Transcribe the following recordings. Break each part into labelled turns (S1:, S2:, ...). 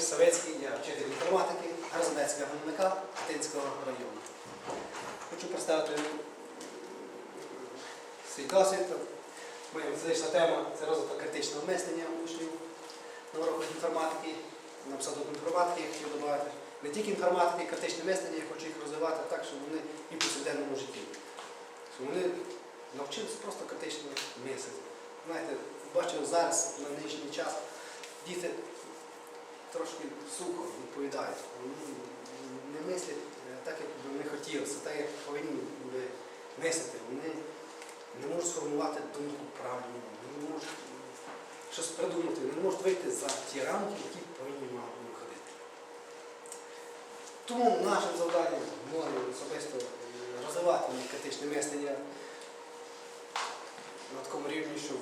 S1: Швецький, я вчитель інформатики Гарзанецького громадника Атинського району. Хочу представити свій досвід. Моя фізична тема це розвиток критичного мислення учнів на уроках інформатики. Написав тут інформатики, я хотів додати. Не тільки інформатики, критичне мислення, я хочу їх розвивати так, щоб вони і в повсякденному житті. Щоб вони навчилися просто критично мислити. Знаєте, бачив зараз на нинішній час діти трошки сухо відповідають. Не мислять е, так, як би вони хотілося, так як повинні би мислити. Вони не можуть сформувати думку правильно, вони не можуть е, щось придумати, не можуть вийти за ті рамки, які повинні мати виходити. Тому нашим завданням мною особисто е, розвивати критичне мислення на такому рівні, щоб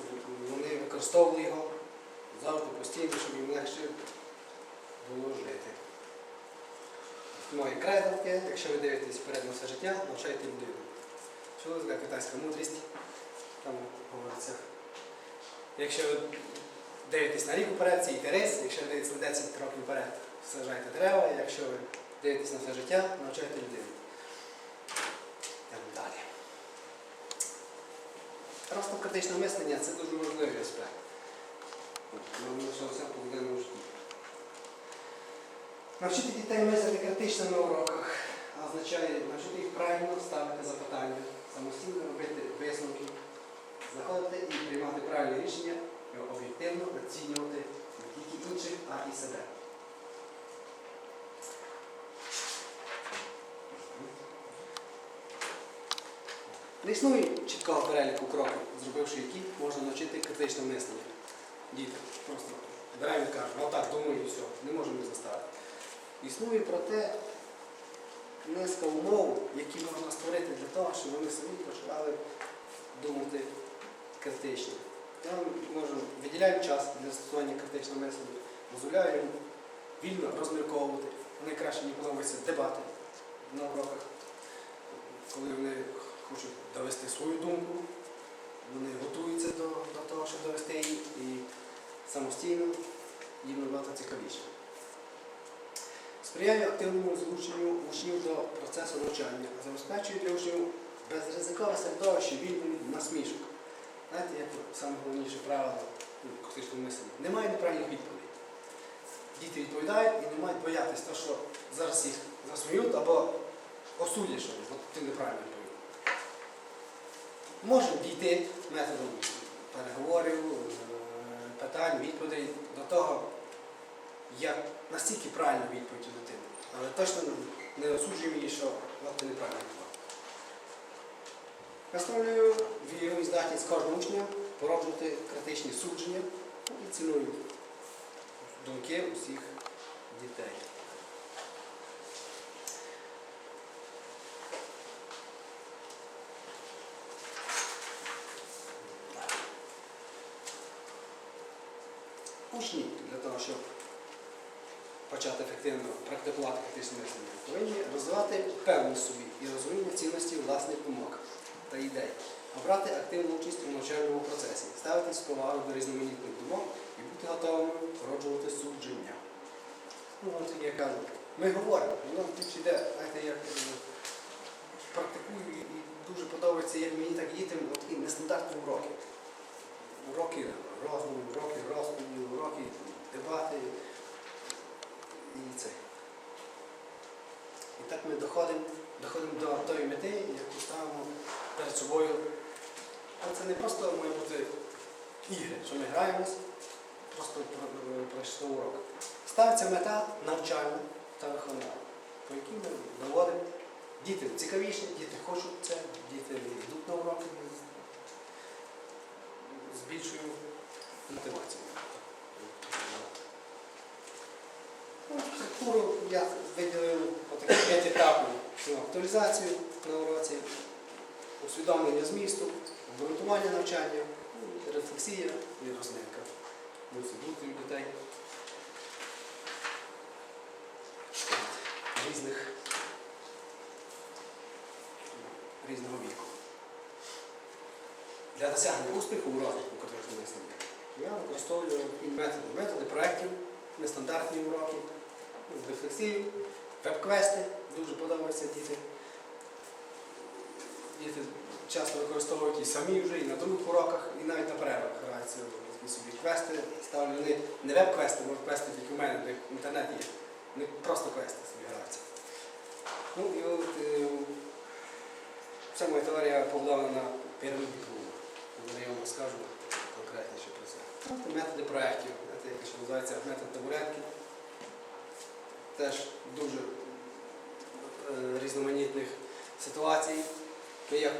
S1: вони використовували його завжди постійно, щоб їм легше було жити. Моє кредо таке, якщо ви дивитесь вперед на все життя, навчайте людину. Чули така китайська мудрість, там говориться. Якщо ви дивитесь на рік вперед, сійте рис, якщо ви дивитесь на 10 років вперед, сажайте дерева, якщо ви дивитесь на все життя, навчайте людину. Йдемо далі. Розвиток критичного мислення це дуже важливий аспект. Ми лишилося по буденному житті. Навчити дітей мислити критично на уроках означає навчити їх правильно ставити запитання, самостійно робити висновки, знаходити і приймати правильні рішення, і об'єктивно оцінювати не тільки інших, а і себе. Не існує чіткого переліку кроків, зробивши які можна навчити критичне мислення. Діти просто беремо і кажемо, отак думаю і все, не можемо їх заставити. Існує проте низка умов, які можна створити для того, щоб вони самі почали думати критично. Я можу виділяю час для застосування критичного мислення, дозволяю їм вільно розмірковувати. Найкраще мені подобаються дебати на уроках, коли вони хочуть довести свою думку, вони готуються до, до того, щоб довести її самостійно їм набагато цікавіше. Сприяє активному залученню учнів до процесу навчання, забезпечує для учнів безризикове середовище вільної насмішок. Знаєте, як саме головніше правило ну, критичного мислення? Немає неправильних відповідей. Діти відповідають і не мають боятися того, що зараз їх засміють або осудять, що ти неправильно відповів. Можемо дійти методом переговорів, питань, відповідей до того, як настільки правильно відповідь у дитини. Але точно не осуджуємо її, що вона неправильно відповідь. Наставлюю віру і здатність кожного учня породжувати критичні судження і ціную думки усіх дітей. Учні для того, щоб почати ефективно практикувати критичне мислення, повинні розвивати впевненість в собі і розуміння цінності власних думок та ідей, обрати активну участь у навчальному процесі, ставитись з повагою до різноманітних думок і бути готовими породжувати судження. Ну, от я кажу, ми говоримо, воно тут йде, знаєте, як е, практикую і і дуже подобається, як мені так і дітям, от такі нестандартні уроки. Уроки розмови, уроки розповіді, уроки дебати і це. І так ми доходимо, доходимо до тої мети, яку ставимо перед собою. Але це не просто має бути ігри, що ми граємось, просто про- пройшли урок. Ставиться мета навчальна та виховна, по якій ми доводимо. Діти цікавіші, діти хочуть це, діти йдуть на уроки з- більшою мотивацією. Ну, Структуру я виділив отаку п'ятиетапну цю актуалізацію на уроці, усвідомлення змісту, обґрунтування навчання, ну, рефлексія і розминка. Мусить у дітей різних різного віку. Для досягнення успіху у розвитку використовую методи, методи проєктів, нестандартні уроки, рефлексію, веб-квести дуже подобаються діти. Діти часто використовують і самі вже, і на других уроках, і навіть на перервах граються собі квести. Ставлю вони не веб-квести, може квести тільки в мене, де в інтернет є. Не просто квести собі граються. Ну і от е, вся моя теорія побудована на піраміді Клуба. Я вам розкажу конкретніше про це. Методи проєктів, яке називається метод табуретки. Теж дуже е, різноманітних ситуацій. То я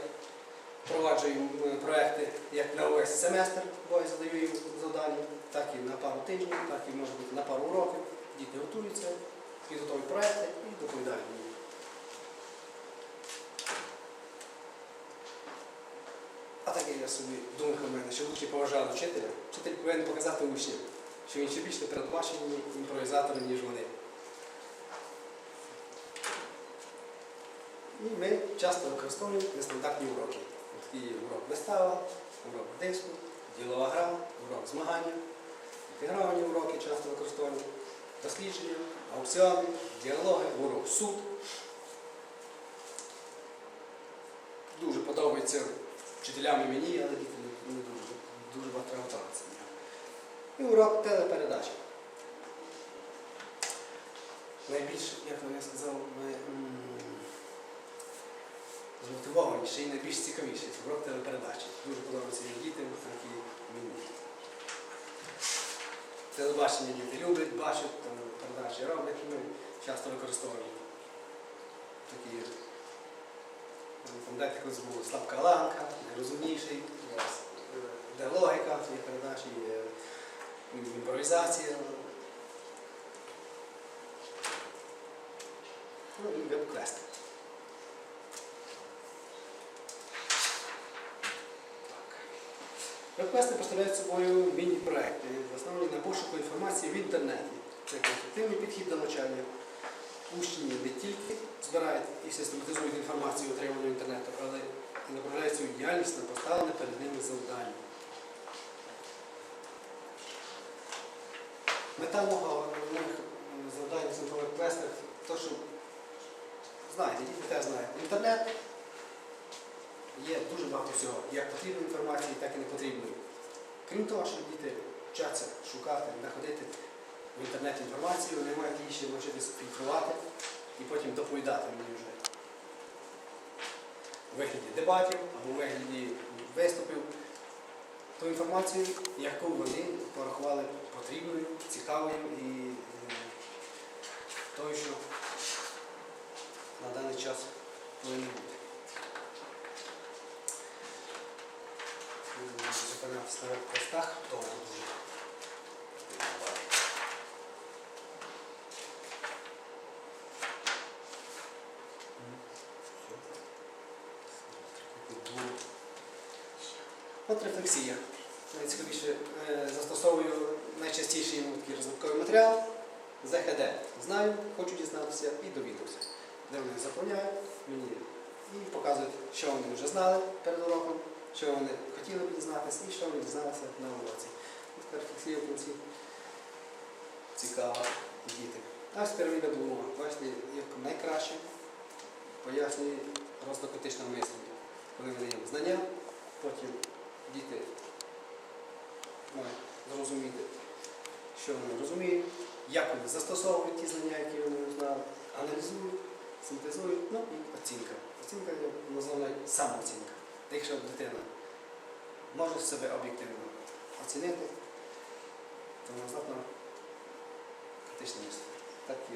S1: впроваджую е, проекти як на увесь семестр, бо я задаю їм завдання, так і на пару тижнів, так і може бути на пару уроків. Діти готуються, підготовлюють проекти і доповідають мені. А так я собі думка в мене, що учні поважали вчителя. Вчитель повинен показати учням, що він ще більш непередбачені імпровізатори, ніж вони. І ми часто використовуємо нестандартні уроки. Такий урок вистава, урок диску, ділова гра, урок змагання, інтегровані уроки часто використовуємо, дослідження, аукціони, діалоги, урок суд. Дуже подобається вчителям і мені, але діти не, дуже. Дуже багато. І урок телепередачі. Найбільш, як я сказав, змотивованіший і найбільш цікавіший це урок телепередачі. Дуже подобається як дітям, так і мені. Телебачення діти люблять, бачать, там передачі роблять, ми часто використовуємо такі Пам'ятаєте, колись була слабка ланка, найрозумніший, е, де логіка цій передачі, є імпровізація. Ну і веб-квест. Веб-квести представляють собою міні-проекти, основані на пошуку інформації в інтернеті. Це конструктивний підхід до навчання. Учні не тільки збирають і систематизують інформацію, отриману інтернету, але і направляють свою діяльність на поставлене перед ними завдання. Мета мого в центрових квестах то, що знаєте, діти знають. Інтернет є дуже багато всього, як потрібної інформації, так і не потрібної. Крім того, що діти вчаться шукати, знаходити в інтернеті інформації, вони мають її ще навчитися фільтрувати і потім доповідати мені вже. У вигляді дебатів або у вигляді виступів. Ту інформацію, яку вони порахували потрібною, цікавою і е, тою, що на даний час повинно бути. М, Зупинятися на постах, довго дуже. От рефлексія. Найцікавіше е, застосовую найчастіший йому такий розвитковий матеріал ЗХД. Знаю, хочу дізнатися і довідався. Де вони заповняють мені і показують, що вони вже знали перед уроком, що вони хотіли б дізнатися і що вони дізналися на уроці. Така рефлексія в кінці цікава діти. А ось піраміда Блума. Бачите, як найкраще пояснює розвиток мислення. Коли ми даємо знання, потім діти мають зрозуміти, що вони розуміють, як вони застосовують ті знання, які вони знали, аналізують, синтезують, ну і оцінка. Оцінка називана самооцінка. Якщо дитина може себе об'єктивно оцінити, то вона здатна критично мислити. Так і